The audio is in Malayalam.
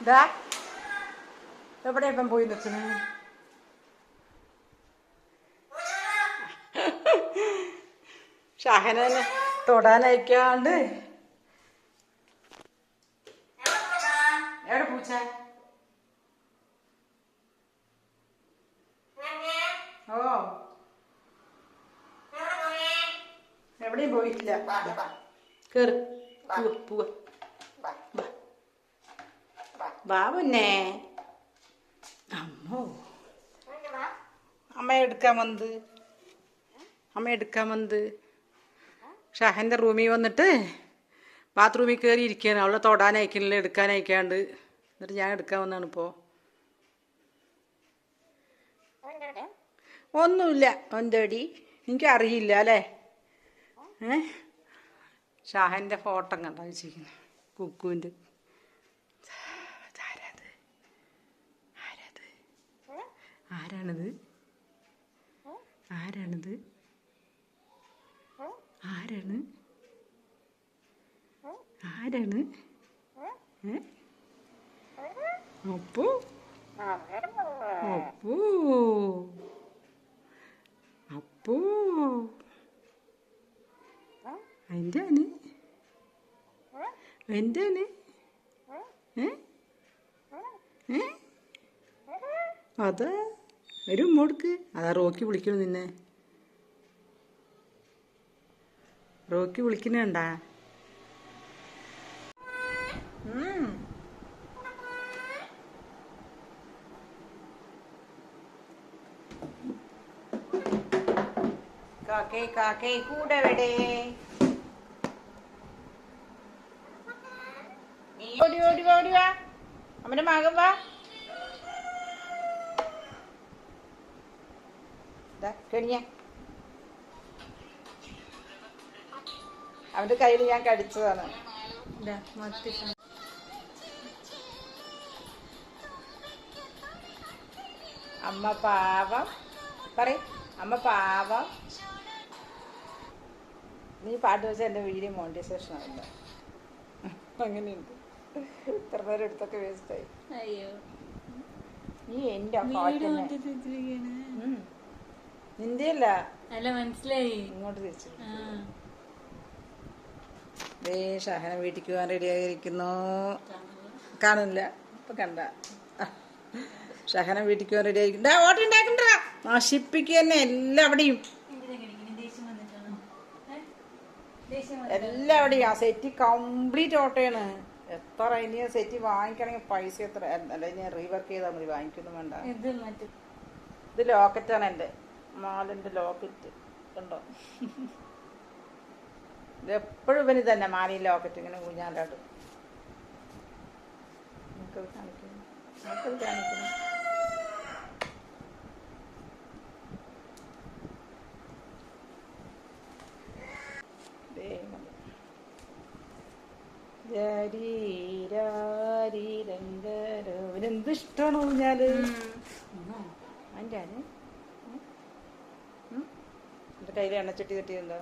ഇതാ എവിടെ ഇപ്പം പോയി നിൽക്കണേ ഷഹനെ തൊടാനയക്കാണ്ട്. എവിടെ പൂച്ച? ഓ. എവിടെയും പോയിട്ടില്ല. കേറ് പോവാ പോവാ. വാ മുന്നേ അമ്മോ അമ്മ എടുക്കാൻ വന്ന് അമ്മ എടുക്കാൻ വന്ന് ഷഹന്റെ റൂമിൽ വന്നിട്ട് ബാത്റൂമിൽ കയറി ഇരിക്കുകയാണ്. അവളെ തൊടാൻ അയക്കണില്ല എടുക്കാൻ അയക്കാണ്ട്. എന്നിട്ട് ഞാൻ എടുക്കാൻ വന്നാണ് ഇപ്പോൾ ഒന്നുമില്ല. എന്തേടി? എനിക്ക് അറിയില്ല അല്ലേ? ഏ? ഷാഹന്റെ ഫോട്ടോ കണ്ടാ വെച്ചിരിക്കുന്നത് കുക്കുവിന്റെ ആരാണിത്? ആരാണിത്? ആരാണ്? ആരാണ്? അപ്പോ അപ്പു അപ്പു ആണ് ഏ? ഏ? അതാ. ഒരു മോൾക്ക്. അതാ റോക്കി വിളിക്കണു നിന്നെ. റോക്കി വിളിക്കണണ്ടാ കാക്കേ കാക്കേ ഓടി ഓടി ഓടി വാ. മകൻ വാ. കെണിയ. അവന്റെ കയ്യിൽ ഞാൻ കടിച്ചതാണ്. ഇതാ, അമ്മ പാവം. പറ അമ്മ പാവം. നീ പാട്ട് വെച്ച എന്റെ വീഡിയോ മോണിറ്റൈസേഷൻ ആവില്ല അങ്ങനെയുണ്ട്. ഇത്ര നേരം എടുത്തൊക്കെ വേസ്റ്റായി അയ്യോ. നീ എന്റെ നിന്റെ അല്ല അല്ല മനസ്സിലായി. ഇങ്ങോട്ട് തിരിച്ചു. ദേ ഷഹന വീട്ടിക്ക് പോകാൻ റെഡി ആയിരിക്കുന്നു. കാണില്ല ഇപ്പൊ കണ്ട. ഷഹന വീട്ടിക്ക് പോകാൻ റെഡി ആയിരിക്കും ഓട്ടം ഉണ്ടാക്കണ്ട. നശിപ്പിക്കുക തന്നെ എല്ലാവിടെയും? എല്ലാവിടെയും. ആ സെറ്റ് കംപ്ലീറ്റ് ഓട്ടയാണ് എത്ര ഇനി സെറ്റ് വാങ്ങിക്കണമെങ്കിൽ പൈസ എത്ര? അല്ല ഇനി റീവർക്ക് ചെയ്താൽ മതി. വാങ്ങിക്കൊന്നും വേണ്ട. ഇത് ലോക്കറ്റാണ് എന്റെ. മാലിന്റെ ലോക്കറ്റ് കണ്ടോ ഇത് എപ്പോഴും ഇവന് തന്നെ മാലി ലോക്കറ്റ് ഇങ്ങനെ കുഞ്ഞാലാടും നമുക്കത് കാണിക്കുന്നു നമുക്കത് കാണിക്കുന്നു. ഇവനെന്ത് ഇഷ്ടമാണ് അതിന്റെ ആണ് കയ്യിൽ എണ്ണച്ചട്ടി ആയില്ലേ